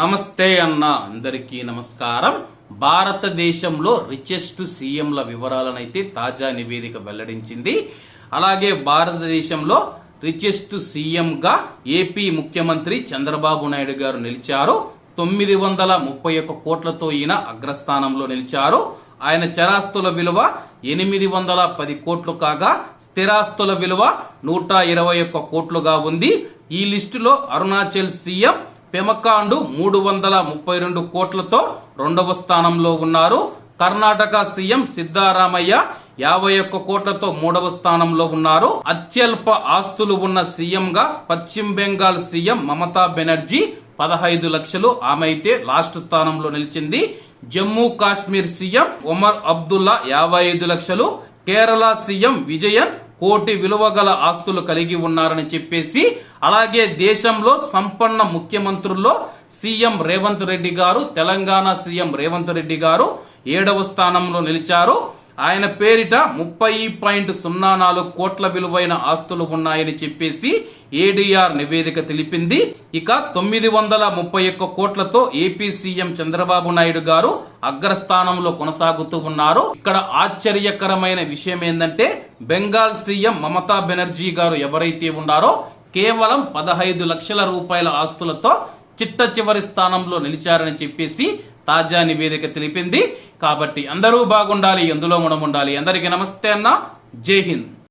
నమస్తే అన్న అందరికీ నమస్కారం. భారతదేశంలో రిచెస్ట్ సీఎంల వివరాలనైతే తాజా నివేదిక వెల్లడించింది. అలాగే భారతదేశంలో రిచెస్ట్ సీఎంగా ఏపీ ముఖ్యమంత్రి చంద్రబాబు నాయుడు గారు నిలిచారు. తొమ్మిది వందల ముప్పై ఒక్క కోట్లతో ఈయన అగ్రస్థానంలో నిలిచారు. ఆయన చరాస్తుల విలువ ఎనిమిది వందల పది కోట్లు కాగా స్థిరాస్తుల విలువ నూట ఇరవై ఒక్క కోట్లుగా ఉంది. ఈ లిస్టులో అరుణాచల్ సీఎం పెమకాండు మూడు వందల ముప్పై రెండు కోట్లతో రెండవ స్థానంలో ఉన్నారు. కర్ణాటక సీఎం సిద్ధారామయ్య యాభై ఒక్క కోట్లతో మూడవ స్థానంలో ఉన్నారు. అత్యల్ప ఆస్తులు ఉన్న సీఎంగా పశ్చిమ బెంగాల్ సీఎం మమతా బెనర్జీ పదహైదు లక్షలు ఆమె అయితే లాస్ట్ స్థానంలో నిలిచింది. జమ్మూ కాశ్మీర్ సీఎం ఒమర్ అబ్దుల్లా యాభై ఐదు లక్షలు. కేరళ సీఎం విజయన్ కోటి విలువ గల ఆస్తులు కలిగి ఉన్నారని చెప్పేసి అలాగే దేశంలో సంపన్న ముఖ్యమంత్రుల్లో సీఎం రేవంత్ రెడ్డి గారు తెలంగాణ సీఎం రేవంత్ రెడ్డి గారు ఏడవ స్థానంలో నిలిచారు. ఆయన పేరిట ముప్పై పాయింట్ సున్నా నాలుగు కోట్ల విలువైన ఆస్తులు ఉన్నాయని చెప్పేసి ఏడీఆర్ నివేదిక తెలిపింది. ఇక తొమ్మిది వందల ముప్పై ఒక్క కోట్లతో ఏపీ సీఎం చంద్రబాబు నాయుడు గారు అగ్రస్థానంలో కొనసాగుతూ ఉన్నారు. ఇక్కడ ఆశ్చర్యకరమైన విషయం ఏంటంటే బెంగాల్ సీఎం మమతా బెనర్జీ గారు ఎవరైతే ఉన్నారో కేవలం పదహైదు లక్షల రూపాయల ఆస్తులతో చిట్ట చివరి స్థానంలో నిలిచారని చెప్పేసి తాజా నివేదిక తెలిపింది. కాబట్టి అందరూ బాగుండాలి ఎందులో మనం ఉండాలి అందరికీ నమస్తే అన్న. జై హింద్.